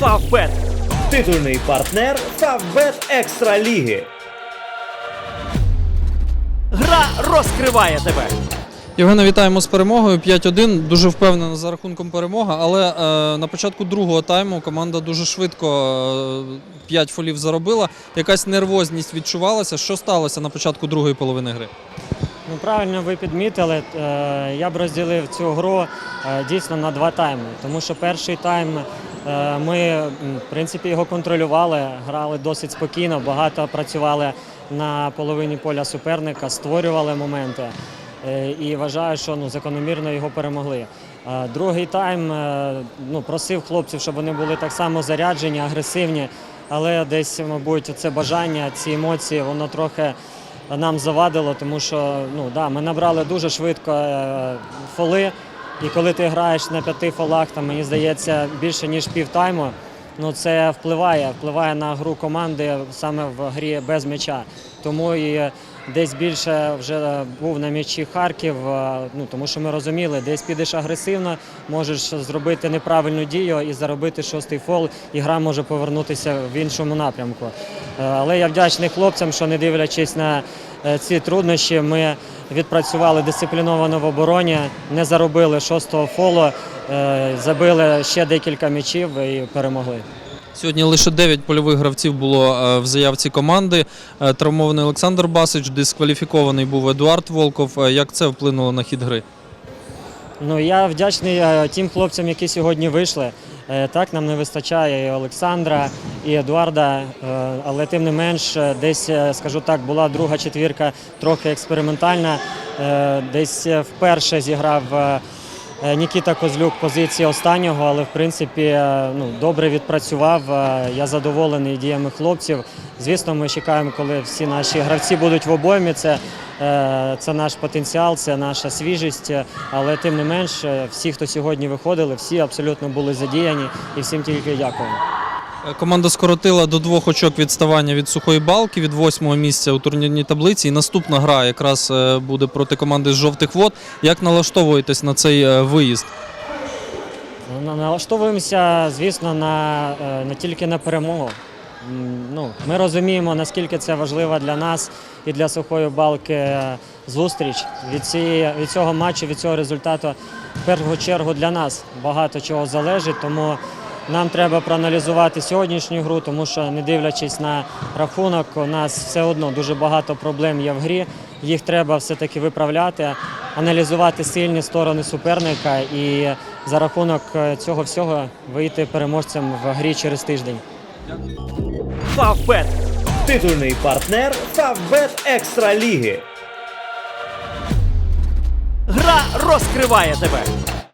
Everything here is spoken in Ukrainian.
Фавбет. Титульний партнер Фавбет Екстра Ліги. Гра розкриває тебе. Євгена, вітаємо з перемогою. 5-1. Дуже впевнена за рахунком перемога. Але е, на початку другого тайму команда дуже швидко 5 фолів заробила. Якась нервозність відчувалася. Що сталося на початку другої половини гри? Ну, правильно ви підмітили. Е, Я б розділив цю гру е, дійсно на два тайми. Тому що перший тайм е, ми, в принципі, його контролювали, грали досить спокійно, багато працювали на половині поля суперника, створювали моменти. Е, І вважаю, що ну, закономірно його перемогли. Е, Другий тайм е, ну, просив хлопців, щоб вони були так само заряджені, агресивні, але десь, мабуть, це бажання, ці емоції, воно трохи нам завадило, тому що ну, да, ми набрали дуже швидко е, фоли. І коли ти граєш на п'яти фолах, там, мені здається, більше ніж півтайму, ну це впливає, впливає на гру команди саме в грі без м'яча. Тому і десь більше вже був на м'ячі Харків, ну тому що ми розуміли, десь підеш агресивно, можеш зробити неправильну дію і заробити шостий фол, і гра може повернутися в іншому напрямку. Е, Але я вдячний хлопцям, що не дивлячись на е, ці труднощі, ми відпрацювали дисципліновано в обороні, не заробили шостого фолу, е, забили ще декілька м'ячів і перемогли. Сьогодні лише 9 польових гравців було е, в заявці команди. Е, Травмований Олександр Басич, дискваліфікований був Едуард Волков. Е, Як це вплинуло на хід гри? Ну я вдячний тим хлопцям, які сьогодні вийшли. Так, нам не вистачає і Олександра, і Едуарда, але тим не менш, десь, скажу так, була друга четвірка трохи експериментальна. Десь вперше зіграв Нікіта Козлюк позиції останнього, але в принципі е, ну, добре відпрацював. Е, Я задоволений діями хлопців. Звісно, ми чекаємо, коли всі наші гравці будуть в обоймі. Це, е, це наш потенціал, це наша свіжість. е, Але тим не менш, е, всі, хто сьогодні виходили, всі абсолютно були задіяні і всім тільки дякуємо. Е, Команда скоротила до двох очок відставання від сухої балки від восьмого місця у турнірній таблиці. І наступна гра якраз е, буде проти команди з жовтих вод. Як налаштовуєтесь на цей е, виїзд? Ну, Налаштовуємося, звісно, на, не тільки на перемогу. Ну, ми розуміємо, наскільки це важлива для нас і для сухої балки зустріч. Від, цієї, від цього матчу, від цього результату, в першу чергу для нас багато чого залежить. Тому нам треба проаналізувати сьогоднішню гру, тому що, не дивлячись на рахунок, у нас все одно дуже багато проблем є в грі. Їх треба все-таки виправляти, аналізувати сильні сторони суперника і за рахунок е, цього всього вийти переможцем в грі через тиждень. Фавбет. Титульний партнер Фавбет Екстра Ліги. Гра розкриває тебе.